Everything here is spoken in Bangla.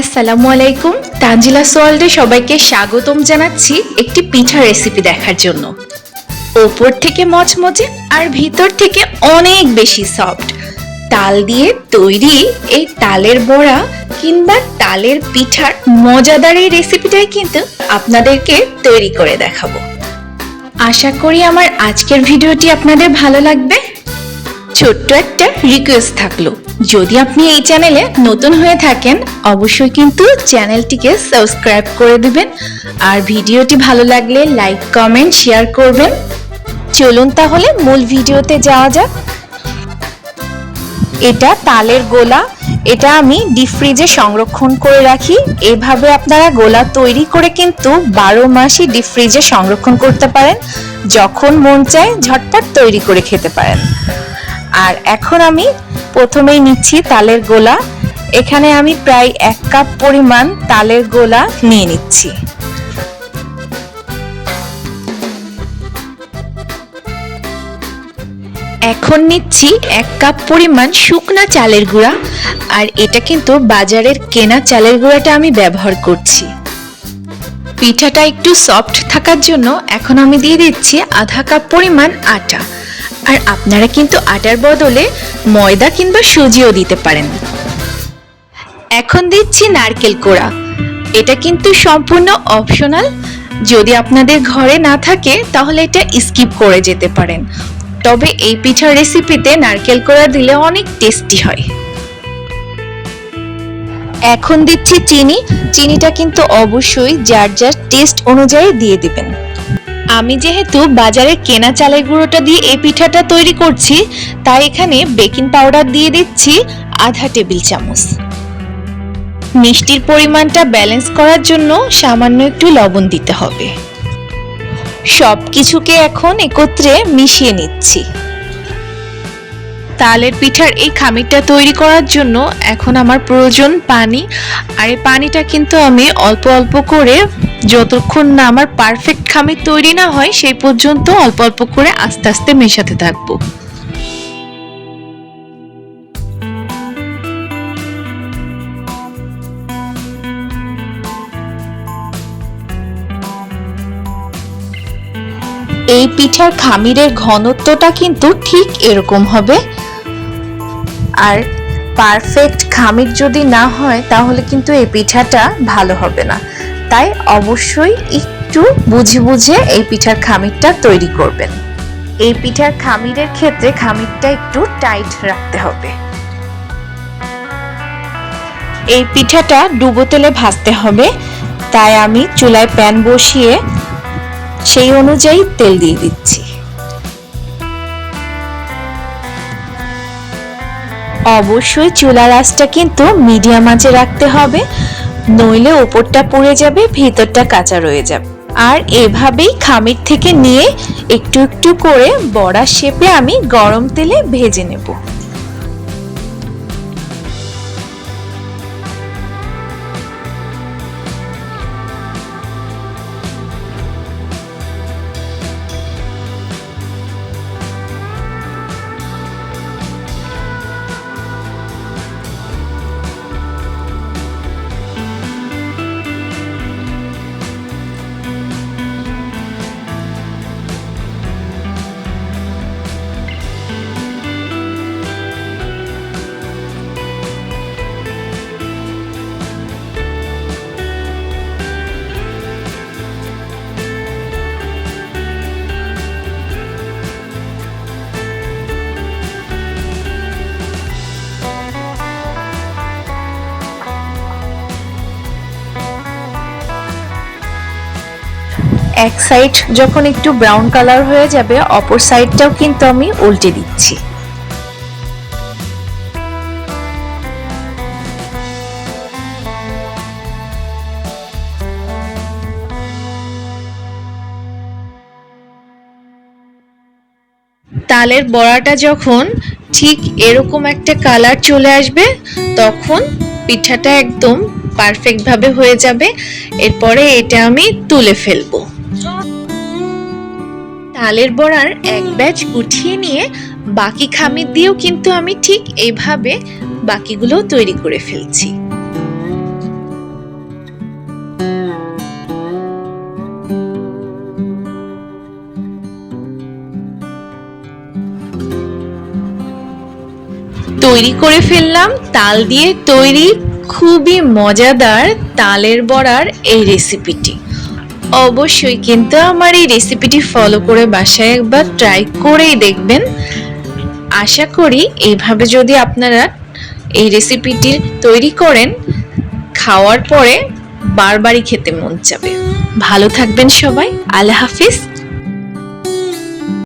আসসালামু আলাইকুম। তানজিলা সোয়াল্ডে সবাইকে স্বাগতম জানাচ্ছি একটি পিঠা রেসিপি দেখার জন্য। ওপর থেকে মচমচে আর ভিতর থেকে অনেক বেশি সফট তাল দিয়ে তৈরি এই তালের বড়া কিংবা তালের পিঠার মজাদার এই রেসিপিটাই কিন্তু আপনাদেরকে তৈরি করে দেখাবো। আশা করি আমার আজকের ভিডিওটি আপনাদের ভালো লাগবে। ছোট্ট একটা রিকোয়েস্ট থাকল। যদি আপনি এই চ্যানেলে নতুন হয়ে থাকেন, অবশ্যই কিন্তু চ্যানেলটিকে সাবস্ক্রাইব করে দিবেন। আর ভিডিওটি ভালো লাগলে লাইক, কমেন্ট, শেয়ার করবেন। চলুন তাহলে মূল ভিডিওতে যাওয়া যাক। এটা তালের গোলা। এটা আমি ডিপ ফ্রিজে সংরক্ষণ করে রাখি। এভাবে আপনারা গোলা তৈরি করে কিন্তু বারো মাসই ডিপ ফ্রিজে সংরক্ষণ করতে পারেন, যখন মন চায় ঝটপট তৈরি করে খেতে পারেন। আর এখন আমি প্রথমেই নিচ্ছি তালের গোলা। এখানে আমি প্রায় এক কাপ পরিমাণ তালের গোলা নিয়ে নিচ্ছি। এখন নিচ্ছি এক কাপ পরিমাণ শুকনা চালের গুঁড়া। আর এটা কিন্তু বাজারের কেনা চালের গুঁড়াটা আমি ব্যবহার করছি। পিঠাটা একটু সফট থাকার জন্য এখন আমি দিয়ে দিচ্ছি আধা কাপ পরিমাণ আটা। আর আপনারা কিন্তু আটার বদলে ময়দা কিংবা সুজিও দিতে পারেন। এখন দিচ্ছি নারকেল কোড়া। এটা কিন্তু সম্পূর্ণ অপশনাল। যদি আপনাদের ঘরে না থাকে, তাহলে এটা স্কিপ করে যেতে পারেন। তবে এই পিঠার রেসিপিতে নারকেল কোড়া দিলে অনেক টেস্টি হয়। এখন দিচ্ছি চিনি। চিনিটা কিন্তু অবশ্যই যার যার টেস্ট অনুযায়ী দিয়ে দিবেন। আমি যেহেতু বাজারে কেনা চালের গুঁড়োটা দিয়ে এই পিঠাটা তৈরি করছি, তাই এখানে বেকিং পাউডার দিয়ে দিচ্ছি আধা টেবিল চামচ। মিষ্টির পরিমাণটা ব্যালেন্স করার জন্য সামান্য একটু লবণ দিতে হবে। সব কিছুকে এখন একত্রে মিশিয়ে নিচ্ছি। তালের পিঠার এই খামিরটা তৈরি করার জন্য এখন আমার প্রয়োজন পানি। আর এই পানিটা কিন্তু আমি অল্প অল্প করে যতক্ষণ না আমার পারফেক্ট খামির তৈরি না হয়, সেই পর্যন্ত অল্প অল্প করে আস্তে আস্তে মেশাতে থাকব। এই পিঠার খামিরের ঘনত্বটা কিন্তু ঠিক এরকম হবে। আর পারফেক্ট খামির যদি না হয়, তাহলে কিন্তু এই পিঠাটা ভালো হবে না। তাই অবশ্যই একটু বুঝে বুঝে এই পিঠার খামিরটা তৈরি করবেন। এই পিঠার খামিরের ক্ষেত্রে খামিরটা একটু টাইট রাখতে হবে। এই পিঠাটা ডুবো তেলে ভাজতে হবে। তাই আমি চুলায় প্যান বসিয়ে সেই অনুযায়ী তেল দিয়ে দিচ্ছি। অবশ্যই চুলার আঁচটা কিন্তু মিডিয়াম আঁচে রাখতে হবে। নইলে ওপরটা পুড়ে যাবে, ভিতরটা কাঁচা রয়ে যাবে। আর এভাবেই খামির থেকে নিয়ে একটু একটু করে বড়া শেপে আমি গরম তেলে ভেজে নেব। এক সাইড যখন একটু ব্রাউন কালার হয়ে যাবে, অপর সাইডটাও কিন্তু আমি উল্টে দিচ্ছি। তালের বড়াটা যখন ঠিক এরকম একটা কালার চলে আসবে, তখন পিঠাটা একদম পারফেক্ট ভাবে হয়ে যাবে। এরপরে এটা আমি তুলে ফেলব। তালের বড়ার এক ব্যাচ গুঠিয়ে নিয়ে বাকি খামির দিয়েও কিন্তু আমি ঠিক এইভাবে বাকিগুলো তৈরি করে ফেলছি। তৈরি করে ফেললাম তাল দিয়ে তৈরি খুবই মজাদার তালের বড়ার এই রেসিপিটি অবশ্যই কিন্তু আমার এই রেসিপিটি ফলো করে বাসায় একবার ট্রাই করেই দেখবেন। আশা করি এইভাবে যদি আপনারা এই রেসিপিটি তৈরি করেন, খাওয়ার পরে বারবারই খেতে মন চাবে। ভালো থাকবেন সবাই, আল্লাহ হাফিজ।